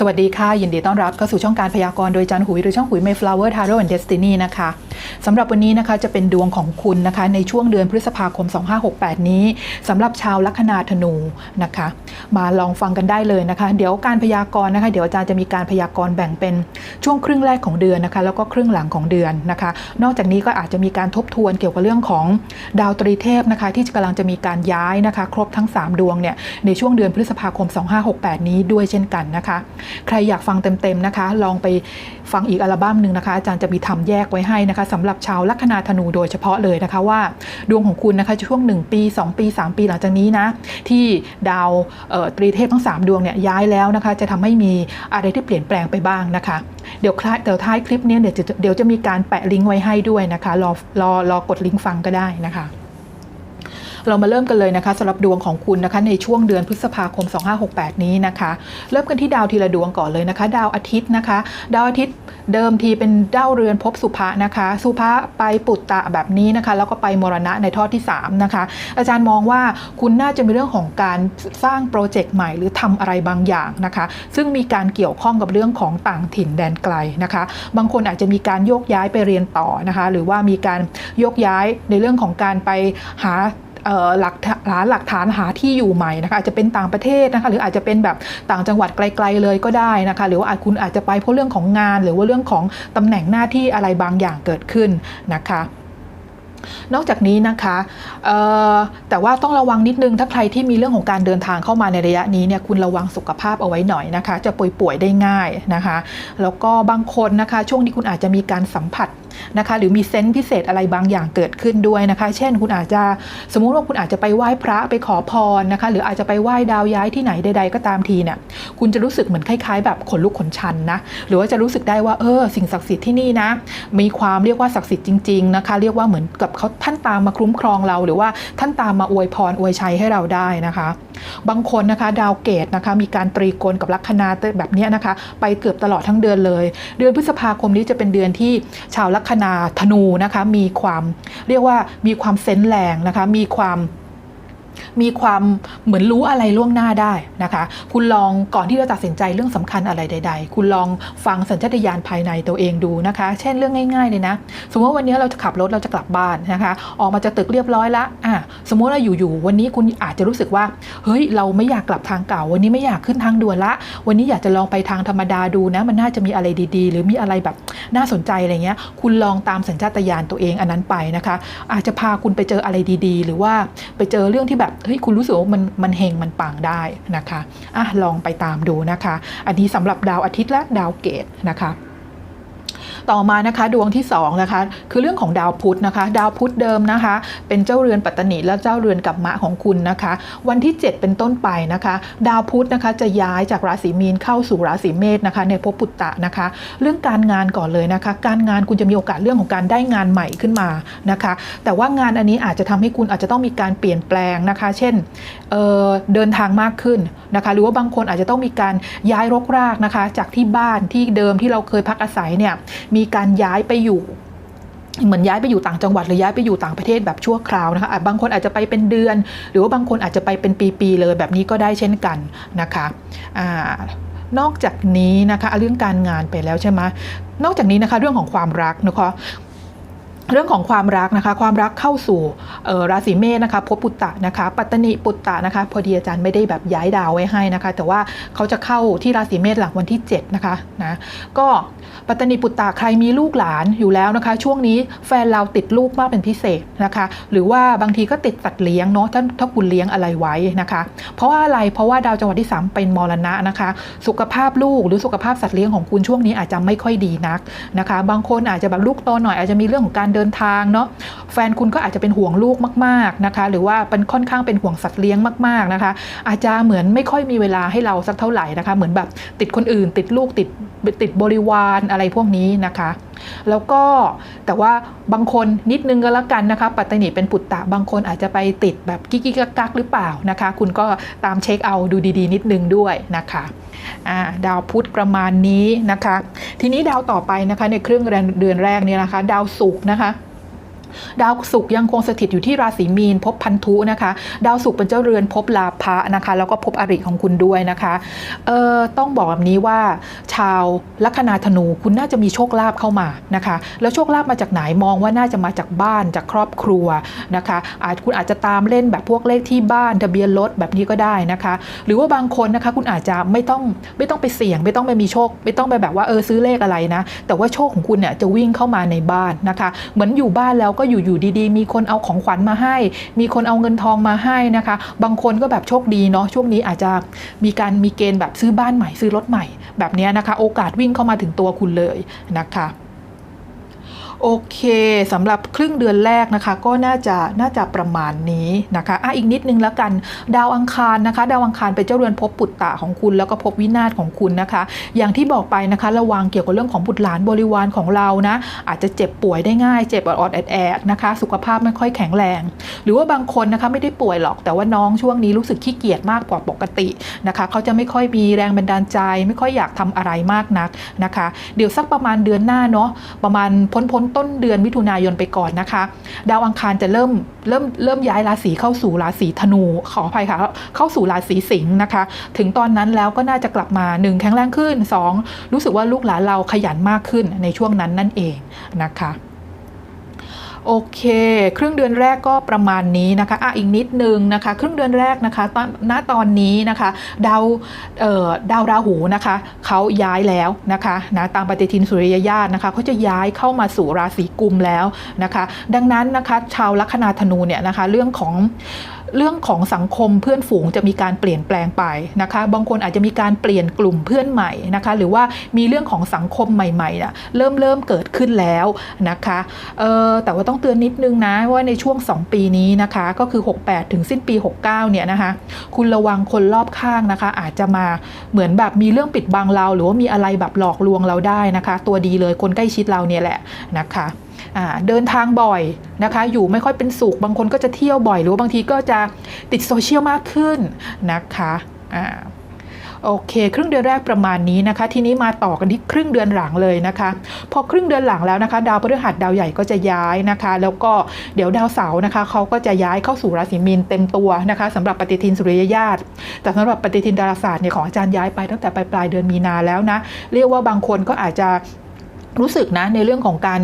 สวัสดีค่ะ ยินดีต้อนรับเข้าสู่ช่องการพยากรณ์โดยจันหุยหรือช่องหุย Mayflower Tarot and Destiny นะคะสำหรับวันนี้นะคะจะเป็นดวงของคุณนะคะ ในช่วงเดือนพฤษภาคม 2568 นี้สำหรับชาวลัคนาธนูนะคะ มาลองฟังกันได้เลยนะคะ เดี๋ยวการพยากรณ์นะคะ เดี๋ยวอาจารย์จะมีการพยากรณ์แบ่งเป็นช่วงครึ่งแรกของเดือนนะคะ แล้วก็ครึ่งหลังของเดือนนะคะ นอกจากนี้ก็อาจจะมีการทบทวนเกี่ยวกับเรื่องของดาวตรีเทพนะคะ ที่กำลังจะมีการย้ายนะคะ ครบทั้ง 3 ดวงเนี่ยในช่วงเดือนพฤษภาคม 2568 นี้ด้วยเช่นกันนะคะใครอยากฟังเต็มๆนะคะ ลองไปฟังอีกอัลบั้มหนึ่งนะคะ อาจารย์จะมีทำแยกไว้ให้นะคะสำหรับชาวลัคนาธนูโดยเฉพาะเลยนะคะว่าดวงของคุณนะคะช่วง 1 ปี 2 ปี 3 ปีหลังจากนี้นะ ที่ดาวตรีเทพทั้ง 3 ดวงเนี่ยย้ายแล้วนะคะ จะทำให้มีอะไรที่เปลี่ยนแปลงไปบ้างนะคะ เดี๋ยวคล้ายเดี๋ยวท้ายคลิปนี้เดี๋ยวจะเดี๋ยวจะมีการแปะลิงก์ไว้ให้ด้วยนะคะรอรอรอกดลิงก์ฟังก็ได้นะคะ เรามาเริ่มกันเลยนะคะสำหรับดวงของคุณนะคะในช่วงเดือนพฤษภาคม 2568 นี้นะคะ เริ่มกันที่ดาวทีละดวงก่อนเลยนะคะ ดาวอาทิตย์นะคะ ดาวอาทิตย์เดิมทีเป็นดาวเรือนภพสุภะนะคะ สุภะไปปุตตะแบบนี้นะคะ แล้วก็ไปมรณะในทอดที่ 3 นะคะ อาจารย์มองว่าคุณน่าจะมีเรื่องของการสร้างโปรเจกต์ใหม่หรือทำอะไรบางอย่างนะคะ ซึ่งมีการเกี่ยวข้องกับเรื่องของต่างถิ่นแดนไกลนะคะ บางคนอาจจะมีการโยกย้ายไปเรียนต่อนะคะ หรือว่ามีการโยกย้ายในเรื่องของการไปหา หลักฐานหลักฐานหาที่อยู่ใหม่นะคะอาจจะเป็นต่างประเทศนะคะหรืออาจจะเป็นแบบต่างจังหวัดไกล ๆเลยก็ได้นะคะ หรือว่าคุณอาจจะไปเพราะเรื่องของงาน หรือว่าเรื่องของตำแหน่งหน้าที่อะไรบางอย่างเกิดขึ้นนะคะนอกจากนี้นะคะแต่ว่าต้องระวังนิดนึงถ้าใครที่มีเรื่องของการเดินทางเข้ามาในระยะนี้เนี่ยคุณระวังสุขภาพเอาไว้หน่อยนะคะ จะป่วยๆได้ง่ายนะคะ แล้วก็บางคนนะคะ ช่วงนี้คุณอาจจะมีการสัมผัส นะคะ หรือมีเซนส์พิเศษอะไรบางอย่างเกิดขึ้นด้วยนะคะ เช่น คุณอาจจะสมมุติว่าคุณอาจจะไปไหว้พระไปขอพรนะคะ หรืออาจจะไปไหว้ดาวย้ายที่ไหนใด ๆ ก็ตามทีเนี่ยคุณจะรู้สึกเหมือนคล้ายๆ แบบขนลุกขนชันนะหรือว่าจะรู้สึกได้ว่าเออสิ่งศักดิ์สิทธิ์ที่นี่นะมีความเรียกว่าศักดิ์สิทธิ์จริงๆนะคะ เรียกว่าเหมือนกับเขาท่านตามมาคุ้มครองเรา หรือว่าท่านตามมาอวยพรอวยชัยให้เราได้นะคะ บางคนนะคะดาวเกตนะคะมีการตรีโกณกับลัคนาแบบนี้นะคะ ไปเกือบตลอดทั้งเดือนเลย เดือนพฤษภาคมนี้จะเป็นเดือนที่ชาวลัคนาธนูนะคะมีความเรียกว่ามีความเซนส์แรงนะคะมีความ มีความเหมือนรู้อะไรล่วงหน้าได้นะคะ คุณลองก่อนที่จะตัดสินใจเรื่องสำคัญอะไรใด ๆ คุณลองฟังสัญชาตญาณภายในตัวเองดูนะคะ เช่นเรื่องง่ายๆเลยนะ สมมติว่าวันนี้เราจะขับรถเราจะกลับบ้านนะคะ ออกมาจากตึกเรียบร้อยละอะสมมติว่าอยู่ๆวันนี้คุณอาจจะรู้สึกว่า เฮ้ย เราไม่อยากกลับทางเก่า วันนี้ไม่อยากขึ้นทางด่วนละ วันนี้อยากจะลองไปทางธรรมดาดูนะ มันน่าจะมีอะไรดีๆ หรือมีอะไรแบบน่าสนใจอะไรเงี้ย คุณลองตามสัญชาตญาณตัวเองอันนั้นไปนะคะ อาจจะพาคุณไปเจออะไรดี ๆ หรือว่าไปเจอเรื่องที่แบบเฮ้ยคุณรู้สึกว่ามันมันเฮงมันปังได้นะคะอะลองไปตามดูนะคะ อันนี้สำหรับดาวอาทิตย์และดาวเกตนะคะ ต่อมานะคะดวงที่2นะคะคือเรื่องของดาวพุธนะคะ ดาวพุธเดิมนะคะ เป็นเจ้าเรือนปัตตนิและเจ้าเรือนกับมะของคุณนะคะ วันที่ 7 เป็นต้นไปนะคะ ดาวพุธนะคะจะย้ายจากราศีมีนเข้าสู่ราศีเมษนะคะ ในภพปุตตะนะคะ เรื่องการงานก่อนเลยนะคะ การงานคุณจะมีโอกาสเรื่องของการได้งานใหม่ขึ้นมานะคะ แต่ว่างานอันนี้อาจจะทำให้คุณอาจจะต้องมีการเปลี่ยนแปลงนะคะ เช่นเเดินทางมากขึ้นนะคะ หรือว่าบางคนอาจจะต้องมีการย้ายรกรากนะคะ จากที่บ้านที่เดิมที่เราเคยพักอาศัยเนี่ยมีีการย้ายไปอยู่เหมือนย้ายไปอยู่ต่างจังหวัดหรือย้ายไปอยู่ต่างประเทศแบบชั่วคราวนะคะบางคนอาจจะไปเป็นเดือน หรือว่าบางคนอาจจะไปเป็นปีๆเลยแบบนี้ก็ได้เช่นกันนะคะอ่านอกจากนี้นะคะเรื่องการงานไปแล้วใช่ไหมนอกจากนี้นะคะเรื่องของความรักนะคะ เรื่องของความรักนะคะ ความรักเข้าสู่ราศีเมษนะคะพบปุตตะนะคะ ปัตตนิปุตตะนะคะ พอดีอาจารย์ไม่ได้แบบย้ายดาวไว้ให้นะคะ แต่ว่าเขาจะเข้าที่ราศีเมษหลังวันที่ 7 นะคะนะก็ปัตตนิปุตตะใครมีลูกหลานอยู่แล้วนะคะ ช่วงนี้แฟนเราติดลูกมากเป็นพิเศษนะคะ หรือว่าบางทีก็ติดสัตว์เลี้ยงเนาะถ้าถ้าคุณเลี้ยงอะไรไว้นะคะ เพราะว่าอะไรเพราะว่าดาวจังหวะที่ 3 เป็นมรณะนะคะ สุขภาพลูกหรือสุขภาพสัตว์เลี้ยงของคุณช่วงนี้อาจจะไม่ค่อยดีนักนะคะ บางคนอาจจะแบบลูกโตหน่อยอาจจะมีเรื่องของการเดินทางเนาะแฟนคุณก็อาจจะเป็นห่วงลูกมากๆนะคะ หรือว่าเป็นค่อนข้างเป็นห่วงสัตว์เลี้ยงมากๆนะคะ อาจจะเหมือนไม่ค่อยมีเวลาให้เราสักเท่าไหร่นะคะ เหมือนแบบติดคนอื่น ติดลูกติด ติดบริวารอะไรพวกนี้นะคะ แล้วก็แต่ว่าบางคนนิดนึงก็แล้วกันนะคะ ปัตตนิเป็นปุตตะบางคนอาจจะไปติดแบบกิ๊กกักหรือเปล่านะคะ คุณก็ตามเช็คเอาดูดีๆ นิดนึงด้วยนะคะดาวพุธประมาณนี้นะคะ ทีนี้ดาวต่อไปนะคะในเครื่องเดือนแรกเนี่ยนะคะ ดาวศุกร์นะคะ ดาวศุกร์ยังคงสถิตอยู่ที่ราศีมีนภพพันธุนะคะ ดาวศุกร์เป็นเจ้าเรือนภพลาภะนะคะ แล้วก็ภพอริของคุณด้วยนะคะเอ่อต้องบอกแบบนี้ว่า ชาวลัคนาธนูคุณน่าจะมีโชคลาภเข้ามานะคะ แล้วโชคลาภมาจากไหนมองว่าน่าจะมาจากบ้านจากครอบครัวนะคะอาจคุณอาจจะตามเล่นแบบพวกเลขที่บ้านทะเบียนรถแบบนี้ก็ได้นะคะ หรือว่าบางคนนะคะคุณอาจจะไม่ต้องไม่ต้องไปเสี่ยง ไม่ต้องไปมีโชค ไม่ต้องไปแบบว่าเออซื้อเลขอะไรนะ แต่ว่าโชคของคุณเนี่ยจะวิ่งเข้ามาในบ้านนะคะ เหมือนอยู่บ้านแล้วก็อยู่อยู่ดีๆ มีคนเอาของขวัญมาให้ มีคนเอาเงินทองมาให้นะคะ บางคนก็แบบโชคดีเนาะช่วงนี้อาจจะมีการมีเกณฑ์แบบซื้อบ้านใหม่ซื้อรถใหม่ แบบนี้นะคะ โอกาสวิ่งเข้ามาถึงตัวคุณเลยนะคะ โอเคสำหรับครึ่งเดือนแรกนะคะ ก็น่าจะน่าจะประมาณนี้นะคะอะอีกนิดนึงแล้วกัน ดาวอังคารนะคะ ดาวอังคารเป็นเจ้าเรือนภพปุตตะของคุณ แล้วก็ภพวินาศของคุณนะคะ อย่างที่บอกไปนะคะ ระวังเกี่ยวกับเรื่องของบุตรหลานบริวารของเรานะ อาจจะเจ็บป่วยได้ง่ายเจ็บออดแอดนะคะ สุขภาพไม่ค่อยแข็งแรง หรือว่าบางคนนะคะไม่ได้ป่วยหรอกแต่ว่าน้องช่วงนี้รู้สึกขี้เกียจมากกว่าปกตินะคะ เขาจะไม่ค่อยมีแรงบันดาลใจ ไม่ค่อยอยากทำอะไรมากนักนะคะ เดี๋ยวสักประมาณเดือนหน้าเนาะประมาณพ้นพ้นต้นเดือนมิถุนายนไปก่อนนะคะ ดาวอังคารจะเริ่มเริ่มเริ่มย้ายราศีเข้าสู่ราศีธนู ขออภัยค่ะ เข้าสู่ราศีสิงห์นะคะ ถึงตอนนั้นแล้วก็น่าจะกลับมา 1 แข็งแรงขึ้น 2 รู้สึกว่าลูกหลานเราขยันมากขึ้นในช่วงนั้นนั่นเองนะคะ โอเค ครึ่งเดือนแรกก็ประมาณนี้นะคะอะอีกนิดนึงนะคะ ครึ่งเดือนแรกนะคะตอนณตอนนี้นะคะดาวเอ่อดาวราหูนะคะเขาย้ายแล้วนะคะนะตามปฏิทินสุริยญาตนะคะเขาจะย้ายเข้ามาสู่ราศีกุมแล้วนะคะ ดังนั้นนะคะ ชาวลัคนาธนูเนี่ยนะคะ เรื่องของ เรื่องของสังคมเพื่อนฝูงจะมีการเปลี่ยนแปลงไปนะคะ บางคนอาจจะมีการเปลี่ยนกลุ่มเพื่อนใหม่นะคะ หรือว่ามีเรื่องของสังคมใหม่ๆนะเริ่มเริ่มเกิดขึ้นแล้วนะคะเออแต่ว่าต้องเตือนนิดนึงนะว่าในช่วง 2 ปีนี้นะคะ ก็คือ 68 ถึงสิ้นปี 69 เนี่ยนะคะ คุณระวังคนรอบข้างนะคะ อาจจะมาเหมือนแบบมีเรื่องปิดบังเรา หรือว่ามีอะไรแบบหลอกลวงเราได้นะคะ ตัวดีเลยคนใกล้ชิดเราเนี่ยแหละนะคะ เดินทางบ่อยนะคะ อยู่ไม่ค่อยเป็นสุข บางคนก็จะเที่ยวบ่อย หรือว่าบางทีก็จะติดโซเชียลมากขึ้นนะคะอ่าโอเค ครึ่งเดือนแรกประมาณนี้นะคะ ทีนี้มาต่อกันที่ครึ่งเดือนหลังเลยนะคะ พอครึ่งเดือนหลังแล้วนะคะ ดาวพฤหัสดาวใหญ่ก็จะย้ายนะคะ แล้วก็เดี๋ยวดาวเสาร์นะคะเขาก็จะย้ายเข้าสู่ราศีมีนเต็มตัวนะคะสำหรับปฏิทินสุริยญาตแต่สำหรับปฏิทินดาราศาสตร์เนี่ยของอาจารย์ย้ายไปตั้งแต่ปลายปลายเดือนมีนาแล้วนะ เรียกว่าบางคนก็อาจจะ รู้สึกนะในเรื่องของการ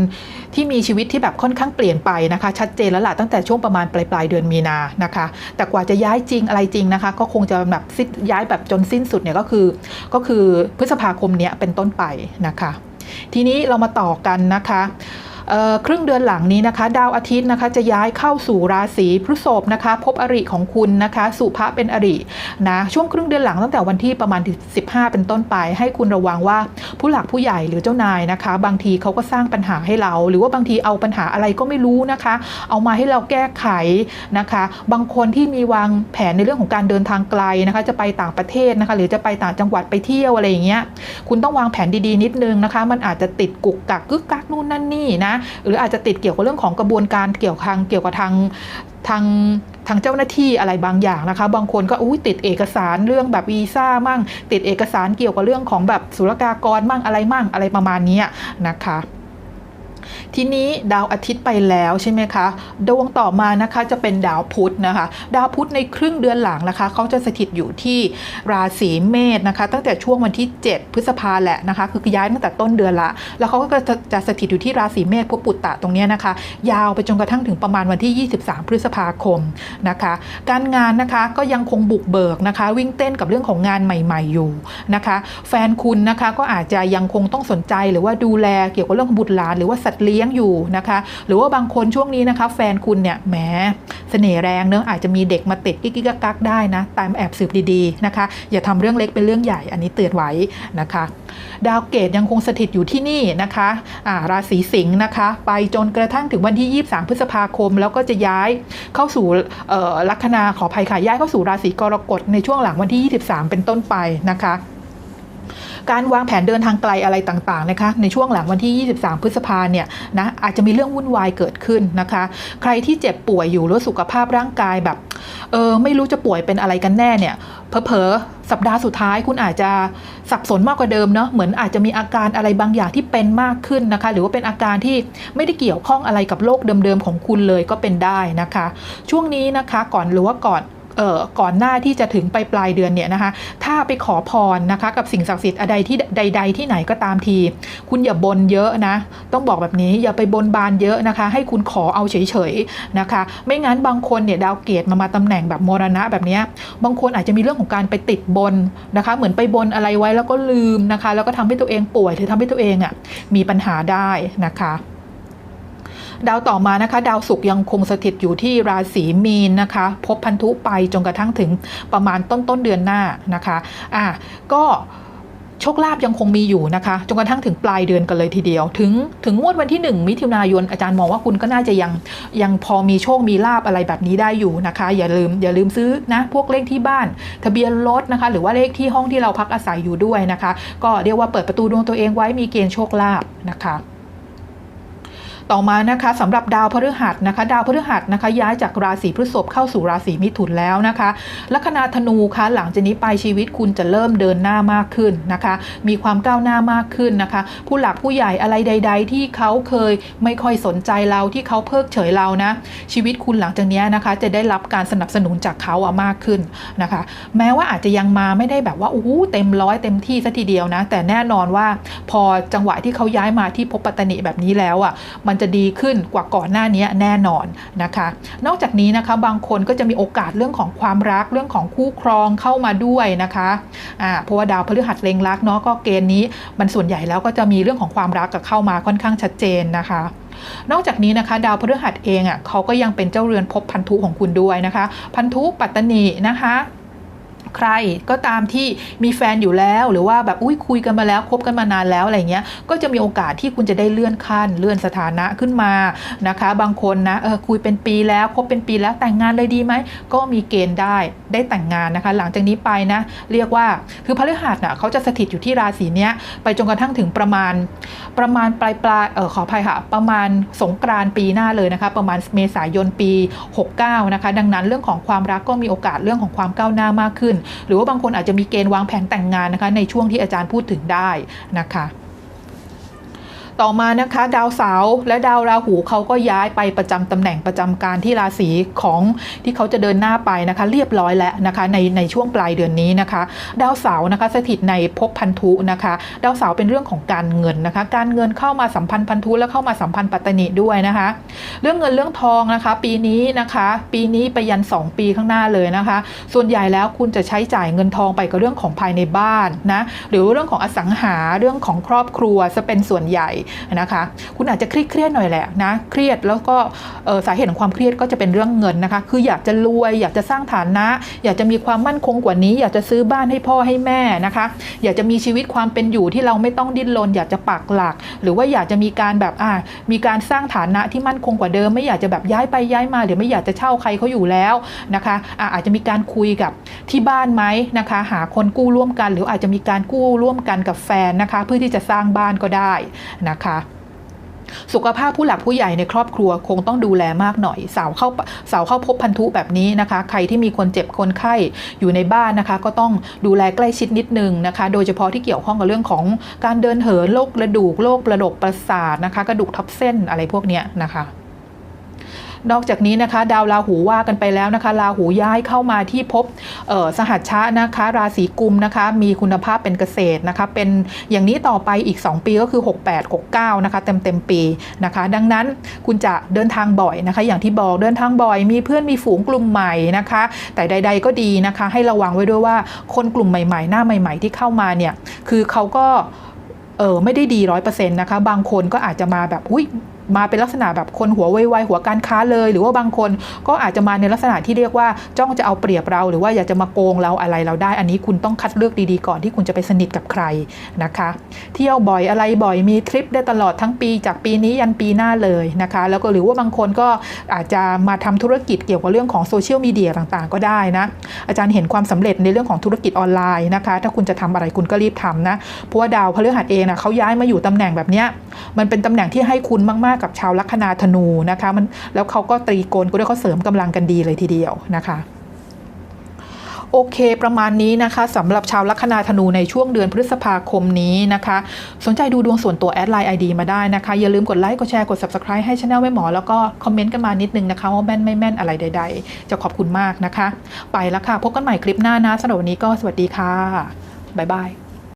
ที่มีชีวิตที่แบบค่อนข้างเปลี่ยนไปนะคะ ชัดเจนแล้วล่ะตั้งแต่ช่วงประมาณปลายปลายเดือนมีนานะคะ แต่กว่าจะย้ายจริงอะไรจริงนะคะ ก็คงจะแบบย้ายแบบจนสิ้นสุดเนี่ยก็คือก็คือพฤษภาคมเนี้ยเป็นต้นไปนะคะ ทีนี้เรามาต่อกันนะคะ ครึ่งเดือนหลังนี้นะคะ ดาวอาทิตย์นะคะจะย้ายเข้าสู่ราศีพฤษภนะคะ พบอริของคุณนะคะสุภะเป็นอรินะช่วงครึ่งเดือนหลังตั้งแต่วันที่ประมาณ 15 เป็นต้นไป ให้คุณระวังว่าผู้หลักผู้ใหญ่หรือเจ้านายนะคะ บางทีเขาก็สร้างปัญหาให้เรา หรือว่าบางทีเอาปัญหาอะไรก็ไม่รู้นะคะ เอามาให้เราแก้ไขนะคะ บางคนที่มีวางแผนในเรื่องของการเดินทางไกลนะคะ จะไปต่างประเทศนะคะ หรือจะไปต่างจังหวัดไปเที่ยวอะไรอย่างเงี้ยคุณต้องวางแผนดีๆนิดนึงนะคะ มันอาจจะติดกุกกักกึกกักนู่นนั่นนี่นะหรืออาจจะติดเกี่ยวกับเรื่องของกระบวนการเกี่ยวทางเกี่ยวกับทางทางทางเจ้าหน้าที่อะไรบางอย่างนะคะ บางคนก็อุ้ยติดเอกสารเรื่องแบบวีซ่ามั่ง ติดเอกสารเกี่ยวกับเรื่องของแบบศุลกากรมั่งอะไรมั่งอะไรประมาณนี้นะคะ ทีนี้ดาวอาทิตย์ไปแล้วใช่ไหมคะ ดวงต่อมานะคะจะเป็นดาวพุธนะคะ ดาวพุธในครึ่งเดือนหลังนะคะเขาจะสถิตอยู่ที่ราศีเมษนะคะ ตั้งแต่ช่วงวันที่ 7 พฤษภาแหละนะคะ คือย้ายตั้งแต่ต้นเดือนละ แล้วเขาก็จะจะสถิตอยู่ที่ราศีเมษพวกปุตตะตรงนี้นะคะ ยาวไปจนกระทั่งถึงประมาณวันที่ 23 พฤษภาคมนะคะ การงานนะคะก็ยังคงบุกเบิกนะคะ วิ่งเต้นกับเรื่องของงานใหม่ ๆอยู่นะคะ แฟนคุณนะคะก็อาจจะยังคงต้องสนใจหรือว่าดูแลเกี่ยวกับเรื่องของบุตรหลานหรือว่าสัตว์เลี้ยงอยู่นะคะ หรือว่าบางคนช่วงนี้นะคะ แฟนคุณเนี่ยแหมเสน่ห์แรงเนอะอาจจะมีเด็กมาติดกิ๊กกักได้นะตามแอบสืบดีๆนะคะ อย่าทำเรื่องเล็กเป็นเรื่องใหญ่อันนี้เตือนไว้นะคะ ดาวเกตยังคงสถิตอยู่ที่นี่นะคะาราศีสิงห์นะคะ ไปจนกระทั่งถึงวันที่ 23 พฤษภาคม แล้วก็จะย้ายเข้าสู่ลัคนาขออภัยค่ะย้ายเข้าสู่ราศีกรกฎในช่วงหลังวันที่ 23 เป็นต้นไปนะคะ การวางแผนเดินทางไกลอะไรต่างๆนะคะในช่วงหลังวันที่ 23 พฤษภาเนี่ยนะอาจจะมีเรื่องวุ่นวายเกิดขึ้นนะคะ ใครที่เจ็บป่วยอยู่หรือสุขภาพร่างกายแบบเออไม่รู้จะป่วยเป็นอะไรกันแน่เนี่ยเผลอๆสัปดาห์สุดท้ายคุณอาจจะสับสนมากกว่าเดิมเนาะเหมือนอาจจะมีอาการอะไรบางอย่างที่เป็นมากขึ้นนะคะ หรือว่าเป็นอาการที่ไม่ได้เกี่ยวข้องอะไรกับโรคเดิมๆของคุณเลยก็เป็นได้นะคะ ช่วงนี้นะคะก่อนหรือว่าก่อน ก่อนหน้าที่จะถึงไปปลายเดือนเนี่ยนะคะ ถ้าไปขอพรนะคะ กับสิ่งศักดิ์สิทธิ์อะไรที่ใด ๆ ที่ไหนก็ตามที คุณอย่าบนเยอะนะ ต้องบอกแบบนี้อย่าไปบนบานเยอะนะคะ ให้คุณขอเอาเฉยๆนะคะ ไม่งั้นบางคนเนี่ยดาวเกตมามาตำแหน่งแบบมรณะแบบนี้บางคนอาจจะมีเรื่องของการไปติดบนนะคะ เหมือนไปบนอะไรไว้แล้วก็ลืมนะคะ แล้วก็ทำให้ตัวเองป่วยหรือทำให้ตัวเองอะมีปัญหาได้นะคะ ดาวต่อมานะคะ ดาวศุกร์ยังคงสถิตอยู่ที่ราศีมีนนะคะ พบพันธุไปจนกระทั่งถึงประมาณต้นต้นเดือนหน้านะคะอะก็โชคลาภยังคงมีอยู่นะคะจนกระทั่งถึงปลายเดือนกันเลยทีเดียว ถึงถึงงวดวันที่ 1 มิถุนายนอาจารย์มองว่าคุณก็น่าจะยังยังพอมีโชคมีลาบอะไรแบบนี้ได้อยู่นะคะ อย่าลืมอย่าลืมซื้อนะพวกเลขที่บ้าน ทะเบียนรถนะคะ หรือว่าเลขที่ห้องที่เราพักอาศัยอยู่ด้วยนะคะ ก็เรียกว่าเปิดประตูดวงตัวเองไว้มีเกณฑ์โชคลาภนะคะ ต่อมานะคะสำหรับดาวพฤหัสนะคะ ดาวพฤหัสนะคะ ย้ายจากราศีพฤษภเข้าสู่ราศีมิถุนแล้วนะคะลัคนาธนูคะหลังจากนี้ไปชีวิตคุณจะเริ่มเดินหน้ามากขึ้นนะคะ มีความก้าวหน้ามากขึ้นนะคะ ผู้หลักผู้ใหญ่อะไรใด ๆ ที่เขาเคยไม่ค่อยสนใจเราที่เขาเพิกเฉยเรานะ ชีวิตคุณหลังจากนี้นะคะ จะได้รับการสนับสนุนจากเขาอะมากขึ้นนะคะ แม้ว่าอาจจะยังมาไม่ได้แบบว่าโอ้โหเต็มร้อยเต็มที่ซะทีเดียวนะ แต่แน่นอนว่าพอจังหวะที่เขาย้ายมาที่ภพปัตตนิแบบนี้แล้วอะมันจะดีขึ้นกว่าก่อนหน้านี้แน่นอนนะคะ นอกจากนี้นะคะบางคนก็จะมีโอกาสเรื่องของความรักเรื่องของคู่ครองเข้ามาด้วยนะคะอ่าเพราะว่าดาวพฤหัสเล็งรักเนาะก็เกณฑ์นี้มันส่วนใหญ่แล้วก็จะมีเรื่องของความรักกับเข้ามาค่อนข้างชัดเจนนะคะนอกจากนี้นะคะ ดาวพฤหัสเองอะเขาก็ยังเป็นเจ้าเรือนภพพันธุของคุณด้วยนะคะ พันธุปัตตนีนะคะ ใครก็ตามที่มีแฟนอยู่แล้ว หรือว่าแบบอุ้ยคุยกันมาแล้วคบกันมานานแล้วอะไรเงี้ยก็จะมีโอกาสที่คุณจะได้เลื่อนขั้นเลื่อนสถานะขึ้นมานะคะ บางคนนะเออคุยเป็นปีแล้วคบเป็นปีแล้วแต่งงานเลยดีไหมก็มีเกณฑ์ได้ได้แต่งงานนะคะ หลังจากนี้ไปนะ เรียกว่าคือพฤหัสน่ะเขาจะสถิตอยู่ที่ราศีเนี้ยไปจนกระทั่งถึงประมาณ ประมาณปลายปลายเออขออภัยค่ะ ประมาณสงกรานต์ปีหน้าเลยนะคะ ประมาณเมษายนปี 69 นะคะ ดังนั้นเรื่องของความรักก็มีโอกาสเรื่องของความก้าวหน้ามากขึ้นหรือว่าบางคนอาจจะมีเกณฑ์วางแผนแต่งงานนะคะในช่วงที่อาจารย์พูดถึงได้นะคะ ต่อมานะคะ ดาวเสาร์และดาวราหูเขาก็ย้ายไปประจำตำแหน่งประจำการที่ราศีของที่เขาจะเดินหน้าไปนะคะ เรียบร้อยแล้วนะคะในในช่วงปลายเดือนนี้นะคะ ดาวเสาร์นะคะสถิตในภพพันธุนะคะ ดาวเสาร์เป็นเรื่องของการเงินนะคะ การเงินเข้ามาสัมพันธ์พันธุและเข้ามาสัมพันธ์ปัตตนิด้วยนะคะ เรื่องเงินเรื่องทองนะคะ ปีนี้นะคะ ปีนี้ไปยัน 2 ปีข้างหน้าเลยนะคะ ส่วนใหญ่แล้วคุณจะใช้จ่ายเงินทองไปกับเรื่องของภายในบ้านนะหรือเรื่องของอสังหาเรื่องของครอบครัวจะเป็นส่วนใหญ่นะคะ คุณอาจจะเครียดเครียดหน่อยแหละนะเครียดแล้วก็สาเหตุของความเครียดก็จะเป็นเรื่องเงินนะคะ คืออยากจะรวยอยากจะสร้างฐานะ อยากจะมีความมั่นคงกว่านี้ อยากจะซื้อบ้านให้พ่อให้แม่นะคะ อยากจะมีชีวิตความเป็นอยู่ที่เราไม่ต้องดิ้นรนอยากจะปักหลัก หรือว่าอยากจะมีการแบบอ่ามีการสร้างฐานะที่มั่นคงกว่าเดิม ไม่อยากจะแบบย้ายไปย้ายมาหรือไม่อยากจะเช่าใครเขาอยู่แล้วนะคะอ่าอาจจะมีการคุยกับที่บ้านไหมนะคะ หาคนกู้ร่วมกัน หรืออาจจะมีการกู้ร่วมกันกับแฟนนะคะ เพื่อที่จะสร้างบ้านก็ได้นะคะ สุขภาพผู้หลักผู้ใหญ่ในครอบครัวคงต้องดูแลมากหน่อยเสาวเข้าเสาวเข้าพบพันธุแบบนี้นะคะ ใครที่มีคนเจ็บคนไข้อยู่ในบ้านนะคะ ก็ต้องดูแลใกล้ชิดนิดนึงนะคะ โดยเฉพาะที่เกี่ยวข้องกับเรื่องของการเดินเหินโรคกระดูกโรคประดกประสาทนะคะ กระดูกทับเส้นอะไรพวกเนี้ยนะคะ นอกจากนี้นะคะ ดาวราหูว่ากันไปแล้วนะคะราหูย้ายเข้ามาที่พเอ่อสหัชชะนะคะ ราศีกุมนะคะ มีคุณภาพเป็นเกษตรนะคะ เป็นอย่างนี้ต่อไปอีก 2 ปีก็คือ 68 69 นะคะ เต็มเต็มปีนะคะ ดังนั้นคุณจะเดินทางบ่อยนะคะ อย่างที่บอกเดินทางบ่อย มีเพื่อนมีฝูงกลุ่มใหม่นะคะ แต่ใด ๆ ก็ดีนะคะ ให้ระวังไว้ด้วยว่าคนกลุ่มใหม่ ๆ หน้าใหม่ ๆ ที่เข้ามาเนี่ยคือเขาก็เออไม่ได้ดีร้อยเปอร์เซ็นต์นะคะ บางคนก็อาจจะมาแบบอุ้ย มาเป็นลักษณะแบบคนหัวไวๆหัวการค้าเลย หรือว่าบางคนก็อาจจะมาในลักษณะที่เรียกว่าจ้องจะเอาเปรียบเรา หรือว่าอยากจะมาโกงเราอะไรเราได้ อันนี้คุณต้องคัดเลือกดีๆก่อนที่คุณจะไปสนิทกับใครนะคะ เที่ยวบ่อยอะไรบ่อยมีทริปได้ตลอดทั้งปี จากปีนี้ยันปีหน้าเลยนะคะ แล้วก็หรือว่าบางคนก็อาจจะมาทำธุรกิจเกี่ยวกับเรื่องของโซเชียลมีเดียต่างๆ ก็ได้นะอาจารย์เห็นความสำเร็จในเรื่องของธุรกิจออนไลน์นะคะ ถ้าคุณจะทำอะไรคุณก็รีบทำนะเพราะว่าดาวพฤหัสเองนะเขาย้ายมาอยู่ตำแหน่งแบบเนี้ย มันเป็นตำแหน่งที่ให้คุณมาก ๆ กับชาวลัคนาธนูนะคะมันแล้วเขาก็ตรีโกณก็ด้วยเขาเสริมกำลังกันดีเลยทีเดียวนะคะโอเค ประมาณนี้นะคะสำหรับชาวลัคนาธนูในช่วงเดือนพฤษภาคมนี้นะคะ สนใจดูดวงส่วนตัวแอดไลน์ ID มาได้นะคะ อย่าลืมกดไลค์กดแชร์กด Subscribe ให้ช anel แม่หมอ แล้วก็คอมเมนต์กันมานิดนึงนะคะ ว่าแม่นไม่แม่นอะไรใด ๆ จะขอบคุณมากนะคะ ไปแล้วค่ะ พบกันใหม่คลิปหน้านะสำหรับวันนี้ก็สวัสดีค่ะ บ๊ายบาย